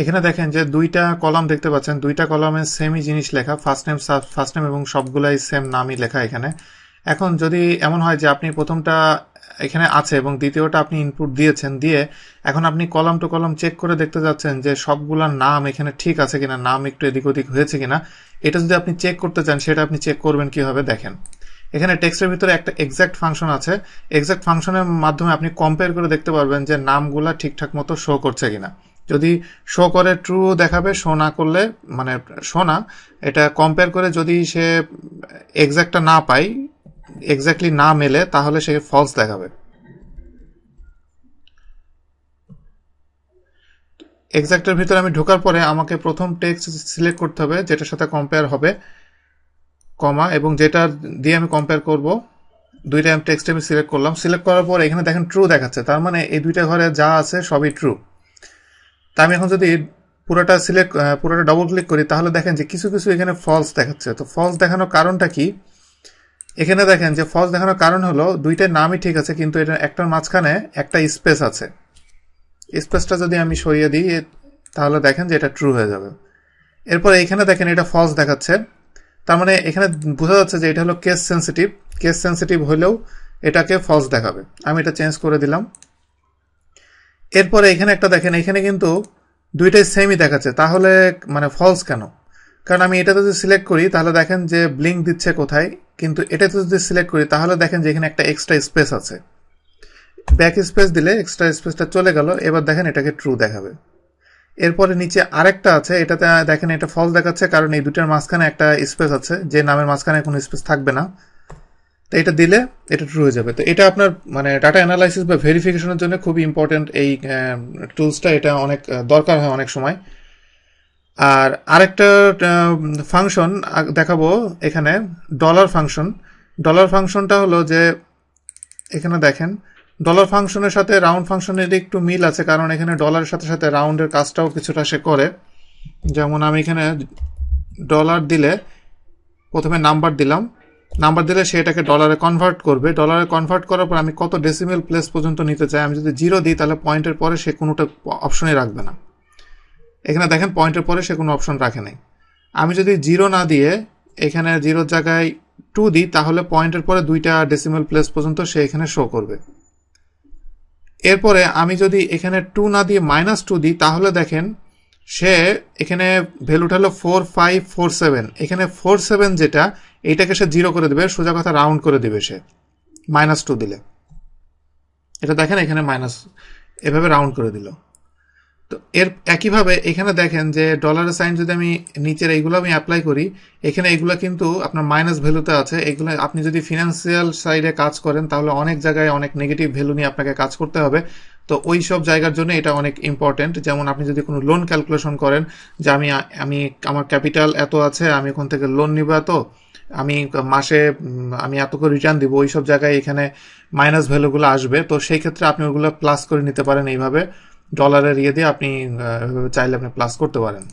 এখানে দেখেন যে দুইটা কলাম দেখতে পাচ্ছেন। দুইটা কলামে সেমই জিনিস লেখা ফার্স্ট নেম ফার্স্ট নেম এবং সবগুলাই সেম নামই লেখা এখানে। এখন যদি এমন হয় যে আপনি প্রথমটা এখানে আছে এবং দ্বিতীয়টা আপনি ইনপুট দিয়েছেন, দিয়ে এখন আপনি কলাম টু কলাম চেক করে দেখতে যাচ্ছেন যে সবগুলার নাম এখানে ঠিক আছে কিনা, নাম একটু এদিক ওদিক হয়েছে কিনা। এটা যদি আপনি চেক করতে চান, সেটা আপনি চেক করবেন কীভাবে দেখেন। এখানে টেক্সটের ভিতরে একটা এক্সাক্ট ফাংশন আছে। এক্সাক্ট ফাংশনের মাধ্যমে আপনি কম্পেয়ার করে দেখতে পারবেন যে নামগুলা ঠিকঠাক মতো শো করছে কিনা। যদি শো করে ট্রু দেখাবে শো না করলে মানে শো না, এটা কম্পেয়ার করে যদি সে এক্স্যাক্টটা না পাই এক্স্যাক্টলি না মেলে, তাহলে সে ফলস দেখাবে। এক্স্যাক্টের ভিতরে আমি ঢোকার পরে আমাকে প্রথম টেক্সট সিলেক্ট করতে হবে, যেটার সাথে কম্পেয়ার হবে, কমা, এবং যেটা দিয়ে আমি কম্পেয়ার করব, দুইটা আমি টেক্সট আমি সিলেক্ট করলাম। সিলেক্ট করার পর এখানে দেখেন ট্রু দেখাচ্ছে, তার মানে এই দুইটা ঘরে যা আছে সবই ট্রু তা আমি এখন যদি পুরোটা সিলেক্ট পুরোটা ডবল ক্লিক করি, তাহলে দেখেন যে কিছু কিছু এখানে ফলস দেখাচ্ছে। তো ফলস দেখানোর কারণটা কি? এখানে দেখেন যে ফলস দেখানোর কারণ হলো দুইটার নামই ঠিক আছে, কিন্তু এটা একটার মাঝখানে একটা স্পেস আছে। স্পেসটা যদি আমি সরিয়ে দিই তাহলে দেখেন যে এটা ট্রু হয়ে যাবে। এরপর এখানে দেখেন এটা ফলস দেখাচ্ছে। তার মানে এখানে বোঝা যাচ্ছে যে এটা হলো কেস সেন্সিটিভ কেস সেন্সিটিভ হলেও এটাকে ফলস দেখাবে। আমি এটা চেঞ্জ করে দিলাম। এরপরে এখানে একটা দেখেন, এখানে কিন্তু দুইটাই সেমই দেখাচ্ছে। তাহলে মানে ফলস কেন? কারণ আমি এটাতে যদি সিলেক্ট করি, তাহলে দেখেন যে ব্লিঙ্ক দিচ্ছে কোথায়, কিন্তু এটাতে যদি সিলেক্ট করি, তাহলে দেখেন যে এখানে একটা এক্সট্রা স্পেস আছে। ব্যাক স্পেস দিলে এক্সট্রা স্পেসটা চলে গেল, এবার দেখেন এটাকে ট্রু দেখাবে। এরপরে নিচে আরেকটা আছে, এটাতে দেখেন এটা ফলস দেখাচ্ছে, কারণ এই দুটার মাঝখানে একটা স্পেস আছে, যে নামের মাঝখানে কোনো স্পেস থাকবে না। তো এটা দিলে এটা ট্রু হয়ে যাবে। তো এটা আপনার মানে ডাটা অ্যানালাইসিস বা ভেরিফিকেশনের জন্য খুবই ইম্পর্টেন্ট এই টুলসটা এটা অনেক দরকার হয় অনেক সময়। আর আরেকটা ফাংশন দেখাবো এখানে ডলার ফাংশন ডলার ফাংশনটা হলো যে, এখানে দেখেন ডলার ফাংশনের সাথে রাউন্ড ফাংশনের একটু মিল আছে, কারণ এখানে ডলারের সাথে সাথে রাউন্ডের কাজটাও কিছুটা সে করে। যেমন আমি এখানে ডলার দিলে প্রথমে নাম্বার দিলাম নাম্বার দিলে সে এটাকে ডলারে কনভার্ট করবে। ডলারে কনভার্ট করার পর আমি কত ডেসিমেল প্লেস পর্যন্ত নিতে চাই, আমি যদি জিরো দিই তাহলে পয়েন্টের পরে সে কোনোটা অপশনই রাখবে না। এখানে দেখেন পয়েন্টের পরে সে কোনো অপশন রাখে নাই। আমি যদি জিরো না দিয়ে এখানে জিরোর জায়গায় টু দিই, তাহলে পয়েন্টের পরে দুইটা ডেসিমেল প্লেস পর্যন্ত সে এখানে শো করবে। এরপরে আমি যদি এখানে টু না দিয়ে মাইনাস টু দিই, তাহলে দেখেন সে এখানে ভ্যালুটা হলো ফোর ফাইভ ফোর সেভেন এখানে ফোর সেভেন যেটা এইটাকে সে জিরো করে দেবে, সোজা কথা রাউন্ড করে দেবে সে। মাইনাস টু দিলে। এটা দেখেন এখানে মাইনাস এভাবে রাউন্ড করে দিল। তো এর একইভাবে এখানে দেখেন যে ডলারের সাইন যদি আমি নিচের এইগুলো আমি অ্যাপ্লাই করি, এখানে এগুলো কিন্তু আপনার মাইনাস ভ্যালুতে আছে। এগুলো আপনি যদি ফিনান্সিয়াল সাইডে কাজ করেন, তাহলে অনেক জায়গায় অনেক নেগেটিভ ভ্যালু নিয়ে আপনাকে কাজ করতে হবে। তো ওই সব জায়গার জন্য এটা অনেক ইম্পর্টেন্ট যেমন আপনি যদি কোনো লোন ক্যালকুলেশন করেন, যে আমি আমি, আমার ক্যাপিটাল এত আছে, আমি ওখান থেকে লোন নিব এত আমি মাসে আমি এত করে রিটার্ন দিব ওই সব জায়গায় এখানে মাইনাস ভ্যালুগুলো আসবে। তো সেই ক্ষেত্রে আপনি ওগুলো প্লাস করে নিতে পারেন এইভাবে। ডলারের ইয়ে দিয়ে আপনি চাইলে আপনি প্লাস করতে পারেন।